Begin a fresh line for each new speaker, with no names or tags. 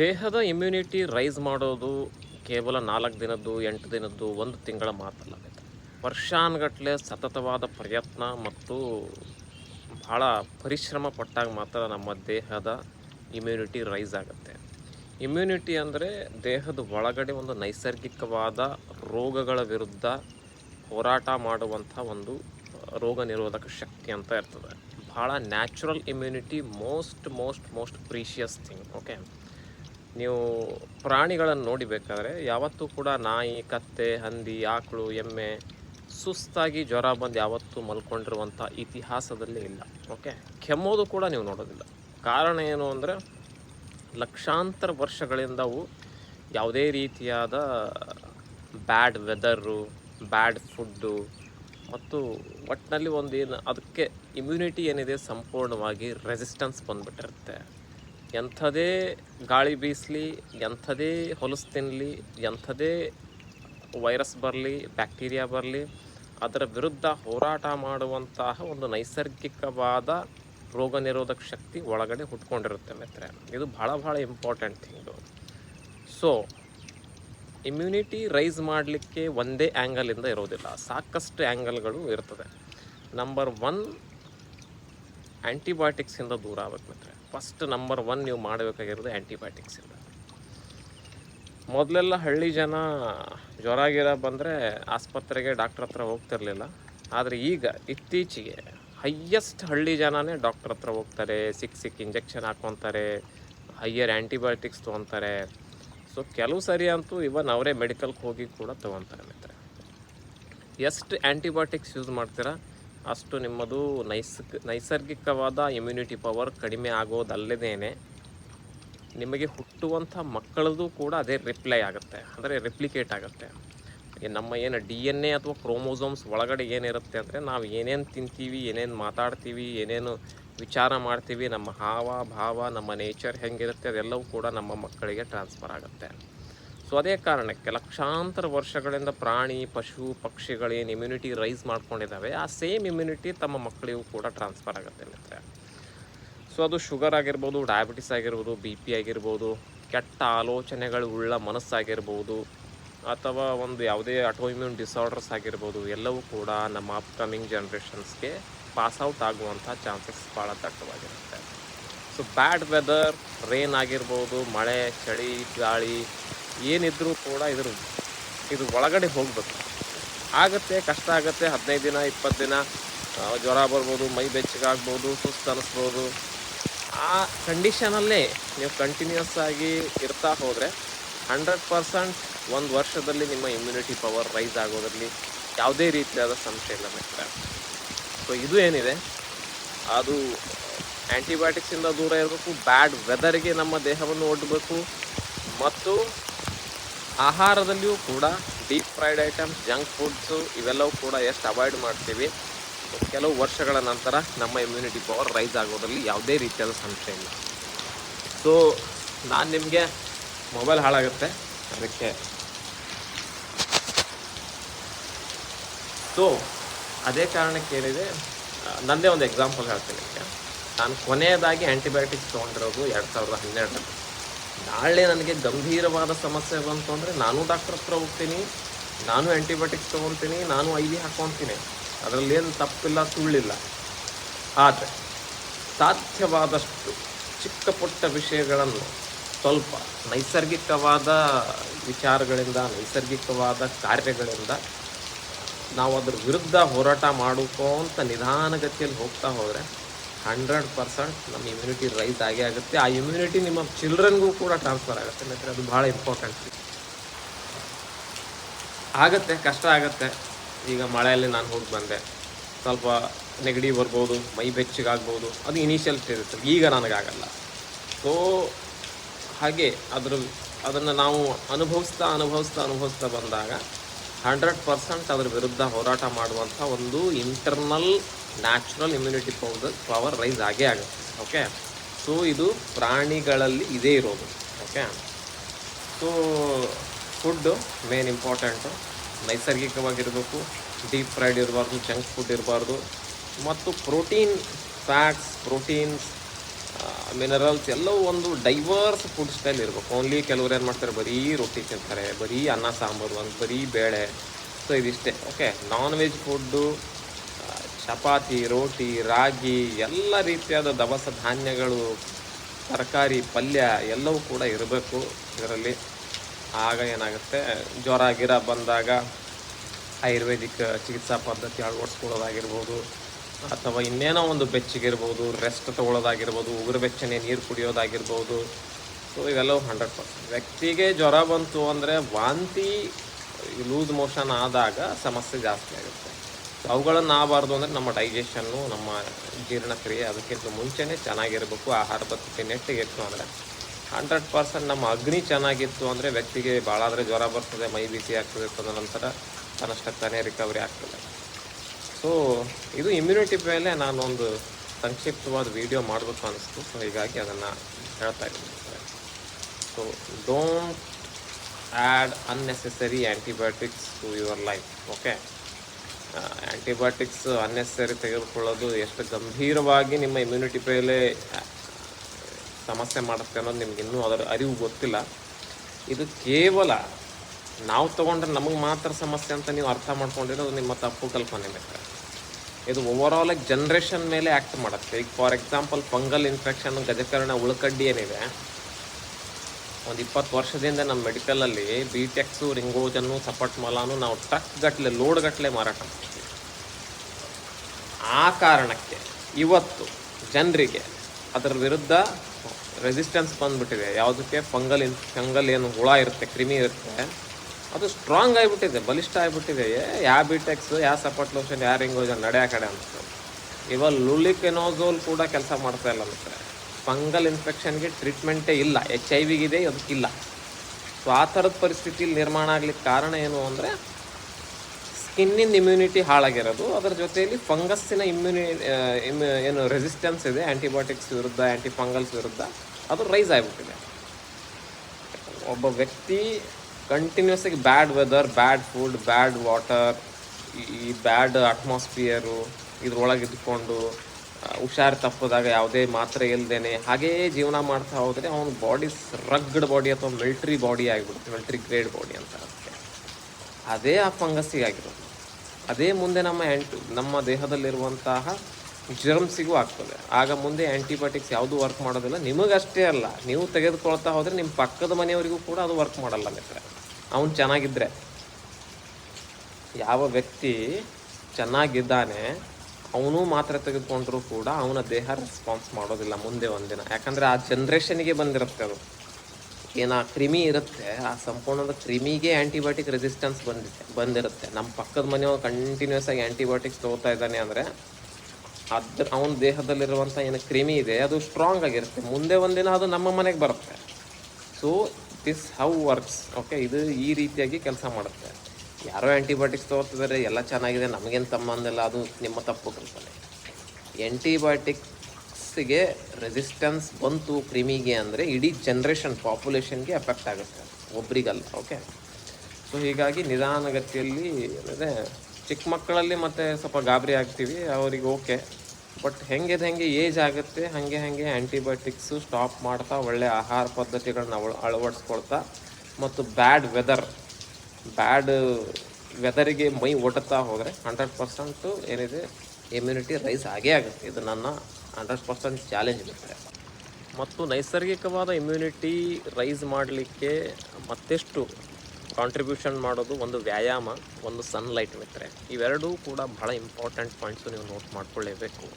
ದೇಹದ immunity rice ಮಾಡೋದು ಕೇವಲ ನಾಲ್ಕು ದಿನದ್ದು, ಎಂಟು ದಿನದ್ದು, ಒಂದು ತಿಂಗಳ ಮಾತಲ್ಲ ವರ್ಷಾನ್ಗಟ್ಟಲೆ ವರ್ಷಾನುಗಟ್ಲೆ ಸತತವಾದ ಪ್ರಯತ್ನ ಮತ್ತು ಭಾಳ ಪರಿಶ್ರಮ ಪಟ್ಟಾಗ ಮಾತ್ರ ನಮ್ಮ ದೇಹದ ಇಮ್ಯುನಿಟಿ ರೈಸ್ ಆಗುತ್ತೆ. ಇಮ್ಯುನಿಟಿ ಅಂದರೆ ದೇಹದ ಒಳಗಡೆ ಒಂದು ನೈಸರ್ಗಿಕವಾದ ರೋಗಗಳ ವಿರುದ್ಧ ಹೋರಾಟ ಮಾಡುವಂಥ ಒಂದು ರೋಗ ನಿರೋಧಕ ಶಕ್ತಿ ಅಂತ ಇರ್ತದೆ. ಭಾಳ natural immunity most most most precious thing okay ನೀವು ಪ್ರಾಣಿಗಳನ್ನು ನೋಡಿಬೇಕಾದ್ರೆ ಯಾವತ್ತೂ ಕೂಡ ನಾಯಿ, ಕತ್ತೆ, ಹಂದಿ, ಆಕಳು, ಎಮ್ಮೆ ಸುಸ್ತಾಗಿ ಜ್ವರ ಬಂದು ಯಾವತ್ತೂ ಮಲ್ಕೊಂಡಿರುವಂಥ ಇತಿಹಾಸದಲ್ಲಿ ಇಲ್ಲ. ಓಕೆ ಕೆಮ್ಮೋದು ಕೂಡ ನೀವು ನೋಡೋದಿಲ್ಲ. ಕಾರಣ ಏನು ಅಂದರೆ ಲಕ್ಷಾಂತರ ವರ್ಷಗಳಿಂದ ಅವು ಯಾವುದೇ ರೀತಿಯಾದ ಬ್ಯಾಡ್ ವೆದರು ಬ್ಯಾಡ್ ಫುಡ್ಡು ಮತ್ತು ಒಟ್ಟಿನಲ್ಲಿ ಒಂದು ಏನು ಅದಕ್ಕೆ ಇಮ್ಯುನಿಟಿ ಏನಿದೆ ಸಂಪೂರ್ಣವಾಗಿ ರೆಸಿಸ್ಟೆನ್ಸ್ ಬಂದ್ಬಿಟ್ಟಿರುತ್ತೆ. ಎಂಥದೇ ಗಾಳಿ ಬೀಸಲಿ, ಎಂಥದೇ ಹೊಲಸು ತಿನ್ನಲಿ ಎಂಥದೇ ವೈರಸ್ ಬರಲಿ, ಬ್ಯಾಕ್ಟೀರಿಯಾ ಬರಲಿ, ಅದರ ವಿರುದ್ಧ ಹೋರಾಟ ಮಾಡುವಂತಹ ಒಂದು ನೈಸರ್ಗಿಕವಾದ ರೋಗ ನಿರೋಧಕ ಶಕ್ತಿ ಒಳಗಡೆ ಹುಟ್ಕೊಂಡಿರುತ್ತೆ ಮಿತ್ರೆ ಇದು ಭಾಳ ಭಾಳ important thing so immunity rise ಮಾಡಲಿಕ್ಕೆ ಒಂದೇ ಆ್ಯಂಗಲಿಂದ ಇರೋದಿಲ್ಲ. ಸಾಕಷ್ಟು ಆ್ಯಂಗಲ್ಗಳು ಇರ್ತದೆ. ನಂಬರ್ ಒನ್ ಆ್ಯಂಟಿಬಯೋಟಿಕ್ಸಿಂದ ದೂರ ಆಗಬೇಕು ಮಿತ್ರೆ ಫಸ್ಟ್ ನಂಬರ್ ಒನ್ ನೀವು ಮಾಡಬೇಕಾಗಿರೋದು ಆ್ಯಂಟಿಬಯೋಟಿಕ್ಸಿಂದ ಮೊದಲೆಲ್ಲ ಹಳ್ಳಿ ಜನ ಜ್ವರ ಗಿರ ಬಂದರೆ ಆಸ್ಪತ್ರೆಗೆ ಡಾಕ್ಟ್ರ್ ಹತ್ರ ಹೋಗ್ತಿರ್ಲಿಲ್ಲ. ಆದರೆ ಈಗ ಇತ್ತೀಚೆಗೆ ಹೈಯೆಸ್ಟ್ ಹಳ್ಳಿ ಜನನೇ ಡಾಕ್ಟ್ರ್ ಹತ್ರ ಹೋಗ್ತಾರೆ ಸಿಕ್ಕ ಸಿಕ್ ಇಂಜೆಕ್ಷನ್ ಹಾಕ್ಕೊತಾರೆ ಹೈಯರ್ ಆ್ಯಂಟಿಬಯೋಟಿಕ್ಸ್ ತೊಗೊತಾರೆ. ಸೊ ಕೆಲವು ಸರಿ ಅಂತೂ ಇವನ್ ಅವರೇ ಮೆಡಿಕಲ್ಗೆ ಹೋಗಿ ಕೂಡ ತೊಗೊತಾರೆ ಮಿತ್ರ ಎಷ್ಟು ಆ್ಯಂಟಿಬಯೋಟಿಕ್ಸ್ ಯೂಸ್ ಮಾಡ್ತೀರಾ? ಅಷ್ಟು ನಿಮ್ಮದು ನೈಸ್ ನೈಸರ್ಗಿಕವಾದ ಇಮ್ಯುನಿಟಿ ಪವರ್ ಕಡಿಮೆ ಆಗೋದಲ್ಲದೇನೆ ನಿಮಗೆ ಹುಟ್ಟುವಂಥ ಮಕ್ಕಳದು ಕೂಡ ಅದೇ ರಿಪ್ಲೈ ಆಗುತ್ತೆ, ಅಂದರೆ ರಿಪ್ಲಿಕೇಟ್ ಆಗುತ್ತೆ. ನಮ್ಮ ಏನು ಡಿ ಎನ್ ಎ ಅಥವಾ ಕ್ರೋಮೋಸೋಮ್ಸ್ ಒಳಗಡೆ ಏನಿರುತ್ತೆ ಅಂದರೆ ನಾವು ಏನೇನು ತಿಂತೀವಿ, ಏನೇನು ಮಾತಾಡ್ತೀವಿ, ಏನೇನು ವಿಚಾರ ಮಾಡ್ತೀವಿ, ನಮ್ಮ ಹಾವ, ಭಾವ, ನಮ್ಮ ನೇಚರ್ ಹೆಂಗಿರುತ್ತೆ ಅದೆಲ್ಲವೂ ಕೂಡ ನಮ್ಮ ಮಕ್ಕಳಿಗೆ ಟ್ರಾನ್ಸ್ಫರ್ ಆಗುತ್ತೆ. ಸೊ ಅದೇ ಕಾರಣಕ್ಕೆ ಲಕ್ಷಾಂತರ ವರ್ಷಗಳಿಂದ ಪ್ರಾಣಿ, ಪಶು, ಪಕ್ಷಿಗಳೇನು ಇಮ್ಯುನಿಟಿ ರೈಸ್ ಮಾಡ್ಕೊಂಡಿದ್ದಾವೆ. ಆ ಸೇಮ್ ಇಮ್ಯುನಿಟಿ ತಮ್ಮ ಮಕ್ಕಳಿಗೂ ಕೂಡ ಟ್ರಾನ್ಸ್ಫರ್ ಆಗುತ್ತೆ ಮಿತ್ರ ಸೊ ಅದು ಶುಗರ್ ಆಗಿರ್ಬೋದು ಡಯಾಬಿಟಿಸ್ ಆಗಿರ್ಬೋದು ಬಿ ಪಿ ಆಗಿರ್ಬೋದು, ಕೆಟ್ಟ ಆಲೋಚನೆಗಳು ಉಳ್ಳ ಮನಸ್ಸಾಗಿರ್ಬೋದು, ಅಥವಾ ಒಂದು ಯಾವುದೇ ಅಟೋಇಮ್ಯೂನ್ ಡಿಸಾರ್ಡರ್ಸ್ ಆಗಿರ್ಬೋದು, ಎಲ್ಲವೂ ಕೂಡ ನಮ್ಮ ಅಪ್ಕಮಿಂಗ್ ಜನ್ರೇಷನ್ಸ್ಗೆ ಪಾಸ್ ಔಟ್ ಆಗುವಂಥ ಚಾನ್ಸಸ್ ಭಾಳ ದಟ್ಟವಾಗಿರುತ್ತೆ. ಸೊ ಬ್ಯಾಡ್ ವೆದರ್ ರೇನ್ ಆಗಿರ್ಬೋದು, ಮಳೆ, ಚಳಿ, ಗಾಳಿ ಏನಿದ್ರೂ ಕೂಡ ಇದ್ರ ಇದು ಒಳಗಡೆ ಹೋಗಬೇಕು. ಆಗುತ್ತೆ, ಕಷ್ಟ ಆಗುತ್ತೆ, ಹದಿನೈದು ದಿನ, ಇಪ್ಪತ್ತು ದಿನ ಜ್ವರ ಬರ್ಬೋದು, ಮೈ ಬೆಚ್ಚಗಾಗ್ಬೋದು ಸುಸ್ತು ಅನ್ನಿಸ್ಬೋದು ಆ ಕಂಡೀಷನಲ್ಲೇ ನೀವು ಕಂಟಿನ್ಯೂಸ್ ಆಗಿ ಇರ್ತಾ ಹೋದರೆ ಹಂಡ್ರೆಡ್ ಪರ್ಸೆಂಟ್ ಒಂದು ವರ್ಷದಲ್ಲಿ ನಿಮ್ಮ ಇಮ್ಯುನಿಟಿ ಪವರ್ ರೈಸ್ ಆಗೋದರಲ್ಲಿ ಯಾವುದೇ ರೀತಿಯಾದ ಸಂಶಯ ಇಲ್ಲ ಮಿತ್ರ ಸೊ ಇದು ಏನಿದೆ? ಅದು ಆ್ಯಂಟಿಬಯೋಟಿಕ್ಸಿಂದ ದೂರ ಇರಬೇಕು ಬ್ಯಾಡ್ ವೆದರ್ಗೆ ನಮ್ಮ ದೇಹವನ್ನು ಒಡ್ಡಬೇಕು ಮತ್ತು ಆಹಾರದಲ್ಲಿಯೂ ಕೂಡ deep fried items, junk foods ಇವೆಲ್ಲವೂ ಕೂಡ ಎಷ್ಟು ಅವಾಯ್ಡ್ ಮಾಡ್ತೀವಿ. ಕೆಲವು ವರ್ಷಗಳ ನಂತರ ನಮ್ಮ ಇಮ್ಯುನಿಟಿ ಪವರ್ ರೈಸ್ ಆಗೋದ್ರಲ್ಲಿ ಯಾವುದೇ ರೀತಿಯಾದ ಸಂಶಯ ಇಲ್ಲ. ಸೊ ನಾನು ನಿಮಗೆ ಮೊಬೈಲ್ ಹಾಳಾಗುತ್ತೆ. ಅದಕ್ಕೆ ಸೊ ಅದೇ ಕಾರಣಕ್ಕೆ ಏನಿದೆ ನನ್ನದೇ ನಂದೇ ಒಂದು ಎಕ್ಸಾಂಪಲ್ ಹೇಳ್ತೀನಿ ನಾನು ಕೊನೆಯದಾಗಿ ಆ್ಯಂಟಿಬಯೋಟಿಕ್ಸ್ ತೊಗೊಂಡಿರೋದು ಎರಡು ಸಾವಿರದ ಹನ್ನೆರಡರಲ್ಲಿ. ನಾಳೆ ನನಗೆ ಗಂಭೀರವಾದ ಸಮಸ್ಯೆ ಬಂತು ಅಂದರೆ ನಾನು ಡಾಕ್ಟರ್ ಹತ್ರ ಹೋಗ್ತೀನಿ, ನಾನು ಆ್ಯಂಟಿಬಯೋಟಿಕ್ಸ್ ತೊಗೊತೀನಿ ನಾನು ಐ ವಿ ಹಾಕ್ಕೊತೀನಿ ಅದರಲ್ಲಿ ಏನು ತಪ್ಪಿಲ್ಲ, ಸುಳ್ಳಿಲ್ಲ. ಆದರೆ ಸಾಧ್ಯವಾದಷ್ಟು ಚಿಕ್ಕ ಪುಟ್ಟ ವಿಷಯಗಳನ್ನು ಸ್ವಲ್ಪ ನೈಸರ್ಗಿಕವಾದ ವಿಚಾರಗಳಿಂದ, ನೈಸರ್ಗಿಕವಾದ ಕಾರ್ಯಗಳಿಂದ ನಾವು ಅದ್ರ ವಿರುದ್ಧ ಹೋರಾಟ ಮಾಡೋಕೋಂತ ನಿಧಾನಗತಿಯಲ್ಲಿ ಹೋಗ್ತಾ ಹೋದರೆ ಹಂಡ್ರೆಡ್ ಪರ್ಸೆಂಟ್ ನಮ್ಮ ಇಮ್ಯುನಿಟಿ ರೈಸ್ ಆಗೇ ಆಗುತ್ತೆ. ಆ ಇಮ್ಯುನಿಟಿ ನಿಮ್ಮ ಚಿಲ್ಡ್ರನ್ಗೂ ಕೂಡ ಟ್ರಾನ್ಸ್ಫರ್ ಆಗುತ್ತೆ. ಅಂದರೆ ಅದು ಭಾಳ ಇಂಪಾರ್ಟೆಂಟ್ ಆಗುತ್ತೆ, ಕಷ್ಟ ಆಗುತ್ತೆ. ಈಗ ಮಳೆಯಲ್ಲಿ ನಾನು ಹೋಗಿ ಬಂದೆ. ಸ್ವಲ್ಪ ನೆಗಡಿ ಬರ್ಬೋದು, ಮೈ ಬೆಚ್ಚಗಾಗ್ಬೋದು. ಅದು ಇನಿಷಿಯಲ್ ಸ್ಟೇಜ್ ಇರ್ತದೆ ಈಗ ನನಗಾಗಲ್ಲ. ಸೊ ಹಾಗೆ ಅದ್ರ, ಅದನ್ನು ನಾವು ಅನುಭವಿಸ್ತಾ ಅನುಭವಿಸ್ತಾ ಅನುಭವಿಸ್ತಾ ಬಂದಾಗ ಹಂಡ್ರೆಡ್ ಪರ್ಸೆಂಟ್ ಅದ್ರ ವಿರುದ್ಧ ಹೋರಾಟ ಮಾಡುವಂಥ ಒಂದು internal natural immunity powder power rise ಆಗೇ ಆಗುತ್ತೆ. ಓಕೆ ಸೊ ಇದು ಪ್ರಾಣಿಗಳಲ್ಲಿ ಇದೇ ಇರೋದು. Okay so food main important ನೈಸರ್ಗಿಕವಾಗಿರಬೇಕು deep fried ಇರಬಾರ್ದು ಜಂಕ್ ಫುಡ್ ಇರಬಾರ್ದು. ಮತ್ತು ಪ್ರೋಟೀನ್ ಫ್ಯಾಟ್ಸ್ ಪ್ರೋಟೀನ್ಸ್ ಮಿನರಲ್ಸ್ ಎಲ್ಲವೂ ಒಂದು ಡೈವರ್ಸ್ ಫುಡ್ ಸ್ಟೈಲ್ ಇರಬೇಕು. ಓನ್ಲಿ ಕೆಲವ್ರು ಏನು ಮಾಡ್ತಾರೆ, ಬರೀ ರೊಟ್ಟಿ ತಿಂತಾರೆ, ಬರೀ ಅನ್ನ, ಸಾಂಬಾರು ಒಂದು ಬರೀ ಬೇಳೆ. ಸೊ ಇದಿಷ್ಟೇ. Okay non veg food chapati, roti, ragi, ಎಲ್ಲ ರೀತಿಯಾದ ದವಸ ಧಾನ್ಯಗಳು, ತರಕಾರಿ, ಪಲ್ಯ ಎಲ್ಲವೂ ಕೂಡ ಇರಬೇಕು ಇದರಲ್ಲಿ. ಆಗ ಏನಾಗುತ್ತೆ? ಜ್ವರ, ಗಿರ ಬಂದಾಗ ಆಯುರ್ವೇದಿಕ್ ಚಿಕಿತ್ಸಾ ಪದ್ಧತಿ ಅಳವಡಿಸ್ಕೊಳ್ಳೋದಾಗಿರ್ಬೋದು. ಅಥವಾ ಇನ್ನೇನೋ ಒಂದು ಬೆಚ್ಚಗಿರ್ಬೋದು ರೆಸ್ಟ್ ತೊಗೊಳ್ಳೋದಾಗಿರ್ಬೋದು, ಉಗುರು ಬೆಚ್ಚನೆ, ನೀರು ಕುಡಿಯೋದಾಗಿರ್ಬೋದು. ಸೊ ಇವೆಲ್ಲವೂ ಹಂಡ್ರೆಡ್ ಪರ್ಸೆಂಟ್ ವ್ಯಕ್ತಿಗೆ ಜ್ವರ ಬಂತು ಅಂದರೆ ವಾಂತಿ ಲೂಸ್ ಮೋಷನ್ ಆದಾಗ ಸಮಸ್ಯೆ ಜಾಸ್ತಿ ಆಗುತ್ತೆ. ಸೊ ಅವುಗಳನ್ನು ಆಗಬಾರ್ದು ಅಂದರೆ ನಮ್ಮ ಡೈಜೆಷನ್ನು ನಮ್ಮ ಜೀರ್ಣಕ್ರಿಯೆ, ಅದಕ್ಕಿಂತ ಮುಂಚೆನೇ ಚೆನ್ನಾಗಿರಬೇಕು, ಆಹಾರ ಪದ್ಧತಿ ನೆಟ್ಟಿಗಿತ್ತು ಅಂದರೆ. ಹಂಡ್ರೆಡ್ ಪರ್ಸೆಂಟ್ ನಮ್ಮ ಅಗ್ನಿ ಚೆನ್ನಾಗಿತ್ತು ಅಂದರೆ ವ್ಯಕ್ತಿಗೆ ಭಾಳ ಆದರೆ ಜ್ವರ ಬರ್ತದೆ, ಮೈ ಬಿಸಿ ಆಗ್ತದೆ ತದನಂತರ ತನ್ನಷ್ಟಕ್ಕೆ ತಾನೇ ರಿಕವರಿ ಆಗ್ತದೆ. ಸೊ ಇದು ಇಮ್ಯುನಿಟಿ ಮೇಲೆ ನಾನೊಂದು ಸಂಕ್ಷಿಪ್ತವಾದ ವಿಡಿಯೋ ಮಾಡಬೇಕು ಅನಿಸ್ತು. ಸೊ ಹೀಗಾಗಿ ಅದನ್ನು ಹೇಳ್ತಾ ಇದ್ದೀನಿ. So don't add unnecessary antibiotics to your life okay antibiotics unnecessary ತೆಗೆದುಕೊಳ್ಳೋದು ಎಷ್ಟು ಗಂಭೀರವಾಗಿ ನಿಮ್ಮ ಇಮ್ಯುನಿಟಿ ಮೇಲೆ ಸಮಸ್ಯೆ ಮಾಡುತ್ತೆ ಅನ್ನೋದು ನಿಮ್ಗೆ ಇನ್ನೂ ಅದರ ಅರಿವು ಗೊತ್ತಿಲ್ಲ. ಇದು ಕೇವಲ ನಾವು ತೊಗೊಂಡ್ರೆ ನಮಗೆ ಮಾತ್ರ ಸಮಸ್ಯೆ ಅಂತ ನೀವು ಅರ್ಥ ಮಾಡ್ಕೊಂಡಿರೋದು ನಿಮ್ಮ ತಪ್ಪು ಕಲ್ಪನೆ ಬೇಕಾ ಇದು ಓವರಾಲಾಗಿ ಜನ್ರೇಷನ್ ಮೇಲೆ ಆ್ಯಕ್ಟ್ ಮಾಡುತ್ತೆ. ಈಗ ಫಾರ್ ಎಕ್ಸಾಂಪಲ್ ಫಂಗಲ್ ಇನ್ಫೆಕ್ಷನ್ ಗಜಕರ್ಣ, ಉಳ್ಕಡ್ಡಿ ಏನಿದೆ, ಒಂದು ಇಪ್ಪತ್ತು ವರ್ಷದಿಂದ ನಮ್ಮ ಮೆಡಿಕಲಲ್ಲಿ ಬಿ ಟೆಕ್ಸು ರಿಂಗೋಜನ್ನು ಸಪಟ್ ಮಲಾನು ನಾವು ಟ್ರಕ್ ಗಟ್ಟಲೆ ಲೋಡ್ ಗಟ್ಟಲೆ ಮಾರಾಟ ಮಾಡ್ತೀವಿ. ಆ ಕಾರಣಕ್ಕೆ ಇವತ್ತು ಜನರಿಗೆ ಅದರ ವಿರುದ್ಧ ರೆಸಿಸ್ಟೆನ್ಸ್ ಬಂದುಬಿಟ್ಟಿದೆ. ಯಾವುದಕ್ಕೆ? ಫಂಗಲ್ ಇನ್ ಫಂಗಲ್ ಏನು ಹುಳ ಇರುತ್ತೆ, ಕ್ರಿಮಿ ಇರುತ್ತೆ. ಅದು ಸ್ಟ್ರಾಂಗ್ ಆಗಿಬಿಟ್ಟಿದೆ, ಬಲಿಷ್ಠ ಆಗಿಬಿಟ್ಟಿದೆ. ಯಾವ ಬಿಟೆಕ್ಸ್ ಯಾವ ಸಪೋರ್ಟ್ ಲೋಷನ್ ಯಾವ ರಿಂಗೋಜನ್ ನಡೆ ಆ ಕಡೆ ಅಂತ ಇವಾಗ ಲುಲಿಕೆನೋಸೋಲ್ ಕೂಡ ಕೆಲಸ ಮಾಡ್ತಾ ಇಲ್ಲ ಮತ್ತೆ ಫಂಗಲ್ ಇನ್ಫೆಕ್ಷನ್ಗೆ ಟ್ರೀಟ್ಮೆಂಟೇ ಇಲ್ಲ. ಎಚ್ ಐ ವಿಗಿದೆ ಅದಕ್ಕಿಲ್ಲ ಸೊ ಆ ಥರದ ಪರಿಸ್ಥಿತಿಲಿ ನಿರ್ಮಾಣ ಆಗ್ಲಿಕ್ಕೆ ಕಾರಣ ಏನು ಅಂದರೆ ಸ್ಕಿನ್ನಿಂದ ಇಮ್ಯುನಿಟಿ ಹಾಳಾಗಿರೋದು. ಅದರ ಜೊತೆಯಲ್ಲಿ ಫಂಗಸ್ಸಿನ ಇಮ್ಯುನಿ ಇಮ್ಯು ಏನು ರೆಸಿಸ್ಟೆನ್ಸ್ ಇದೆ ಆ್ಯಂಟಿಬಯೋಟಿಕ್ಸ್ ವಿರುದ್ಧ ಆ್ಯಂಟಿ ಫಂಗಲ್ಸ್ ವಿರುದ್ಧ, ಅದು ರೈಸ್ ಆಗಿಬಿಟ್ಟಿದೆ. ಒಬ್ಬ ವ್ಯಕ್ತಿ ಕಂಟಿನ್ಯೂಸ್ ಆಗಿ bad weather bad food bad water ಈ ಬ್ಯಾಡ್ ಅಟ್ಮಾಸ್ಫಿಯರು ಇದ್ರೊಳಗೆ ಇದ್ಕೊಂಡು ಹುಷಾರು ತಪ್ಪದಾಗ ಯಾವುದೇ ಮಾತ್ರೆ ಇಲ್ಲದೇನೆ ಹಾಗೇ ಜೀವನ ಮಾಡ್ತಾ ಹೋದರೆ ಅವನ ಬಾಡಿ ರಗ್ಡ್ ಬಾಡಿ ಅಥವಾ ಮಿಲ್ಟ್ರಿ ಬಾಡಿ ಆಗಿಬಿಡುತ್ತೆ ಮಿಲ್ಟ್ರಿ ಗ್ರೇಡ್ ಬಾಡಿ ಅಂತ ಅದಕ್ಕೆ ಅದೇ ಆ ಫಂಗಸ್ಸಿಗೆ ಆಗಿರೋದು. ಅದೇ ಮುಂದೆ ನಮ್ಮ ಎಂಟು, ನಮ್ಮ ದೇಹದಲ್ಲಿರುವಂತಹ ಜರ್ಮ್ಸಿಗೂ ಆಗ್ತದೆ. ಆಗ ಮುಂದೆ ಆ್ಯಂಟಿಬಯೋಟಿಕ್ಸ್ ಯಾವುದೂ ವರ್ಕ್ ಮಾಡೋದಿಲ್ಲ. ನಿಮಗಷ್ಟೇ ಅಲ್ಲ. ನೀವು ತೆಗೆದುಕೊಳ್ತಾ ಹೋದರೆ ನಿಮ್ಮ ಪಕ್ಕದ ಮನೆಯವರಿಗೂ ಕೂಡ ಅದು ವರ್ಕ್ ಮಾಡಲ್ಲ ಮಿತ್ರ ಅವನು ಚೆನ್ನಾಗಿದ್ದರೆ ಯಾವ ವ್ಯಕ್ತಿ ಚೆನ್ನಾಗಿದ್ದಾನೆ, ಅವನು ಮಾತ್ರ ತೆಗೆದುಕೊಂಡ್ರೂ ಕೂಡ ಅವನ ದೇಹ ರೆಸ್ಪಾನ್ಸ್ ಮಾಡೋದಿಲ್ಲ ಮುಂದೆ ಒಂದಿನ. ಯಾಕಂದರೆ ಆ ಜನ್ರೇಷನ್ಗೆ ಬಂದಿರುತ್ತೆ ಅದು. ಏನು ಆ ಕ್ರಿಮಿ ಇರುತ್ತೆ, ಆ ಸಂಪೂರ್ಣದ ಕ್ರಿಮಿಗೆ ಆ್ಯಂಟಿಬಯೋಟಿಕ್ ರೆಸಿಸ್ಟೆನ್ಸ್ ಬಂದಿದೆ, ಬಂದಿರುತ್ತೆ. ನಮ್ಮ ಪಕ್ಕದ ಮನೆಯವರು ಕಂಟಿನ್ಯೂಸ್ ಆಗಿ ಆ್ಯಂಟಿಬಯೋಟಿಕ್ಸ್ ತೊಗೋತಾ ಇದ್ದಾನೆ ಅಂದರೆ ಅದ್ರ ಅವನ ದೇಹದಲ್ಲಿರುವಂಥ ಏನು ಕ್ರಿಮಿ ಇದೆ, ಅದು ಸ್ಟ್ರಾಂಗ್ ಆಗಿರುತ್ತೆ. ಮುಂದೆ ಒಂದಿನ ಅದು ನಮ್ಮ ಮನೆಗೆ ಬರುತ್ತೆ. So this how works okay ಇದು ಈ ರೀತಿಯಾಗಿ ಕೆಲಸ ಮಾಡುತ್ತೆ. ಯಾರೋ ಆ್ಯಂಟಿಬಯೋಟಿಕ್ಸ್ ತೊಗೊತಿದ್ದಾರೆ ಎಲ್ಲ ಚೆನ್ನಾಗಿದೆ, ನಮಗೇನು ಇಲ್ಲ, ಅದು ನಿಮ್ಮ ತಪ್ಪು ಕಲ್ಪನೆ. ಆ್ಯಂಟಿಬಯೋಟಿಕ್ಸ್ಗೆ ರೆಸಿಸ್ಟೆನ್ಸ್ ಬಂತು ಕ್ರಿಮಿಗೆ ಅಂದರೆ ಇಡೀ ಜನ್ರೇಷನ್ ಪಾಪ್ಯುಲೇಷನ್ಗೆ ಎಫೆಕ್ಟ್ ಆಗುತ್ತೆ. ಒಬ್ರಿಗಲ್ಲ ಓಕೆ ಸೊ ಹೀಗಾಗಿ ನಿಧಾನಗತಿಯಲ್ಲಿ ಅಂದರೆ ಚಿಕ್ಕ ಮಕ್ಕಳಲ್ಲಿ ಮತ್ತೆ ಸ್ವಲ್ಪ ಗಾಬರಿ ಆಗ್ತೀವಿ, ಅವರಿಗೆ ಓಕೆ. ಬಟ್ ಹೆಂಗೆ ಹೆಂಗೆ ಏಜ್ ಆಗುತ್ತೆ, ಹಾಗೆ ಹಾಗೆ ಆ್ಯಂಟಿಬಯೋಟಿಕ್ಸು ಸ್ಟಾಪ್ ಮಾಡ್ತಾ ಒಳ್ಳೆ ಆಹಾರ ಪದ್ಧತಿಗಳನ್ನ ಅಳ, ಅಳವಡಿಸ್ಕೊಳ್ತಾ ಮತ್ತು ಬ್ಯಾಡ್ ವೆದರ್, ಬ್ಯಾಡ್ ವೆದರಿಗೆ ಮೈ ಒಡ್ತಾ ಹೋದರೆ ಹಂಡ್ರೆಡ್ ಪರ್ಸೆಂಟು ಏನಿದೆ, ಇಮ್ಯುನಿಟಿ ರೈಸ್ ಆಗೇ ಆಗುತ್ತೆ. ಇದು ನನ್ನ ಹಂಡ್ರೆಡ್ ಪರ್ಸೆಂಟ್ ಚಾಲೆಂಜ್ ಇರುತ್ತೆ. ಮತ್ತು ನೈಸರ್ಗಿಕವಾದ ಇಮ್ಯುನಿಟಿ ರೈಸ್ ಮಾಡಲಿಕ್ಕೆ ಮತ್ತೆಷ್ಟು ಕಾಂಟ್ರಿಬ್ಯೂಷನ್ ಮಾಡೋದು ಒಂದು ವ್ಯಾಯಾಮ, ಒಂದು ಸನ್ಲೈಟ್ ಮಿತ್ರೆ. ಇವೆರಡೂ ಕೂಡ ಬಹಳ ಇಂಪಾರ್ಟೆಂಟ್ ಪಾಯಿಂಟ್ಸು ನೀವು ನೋಟ್ ಮಾಡ್ಕೊಳ್ಳೇಬೇಕು.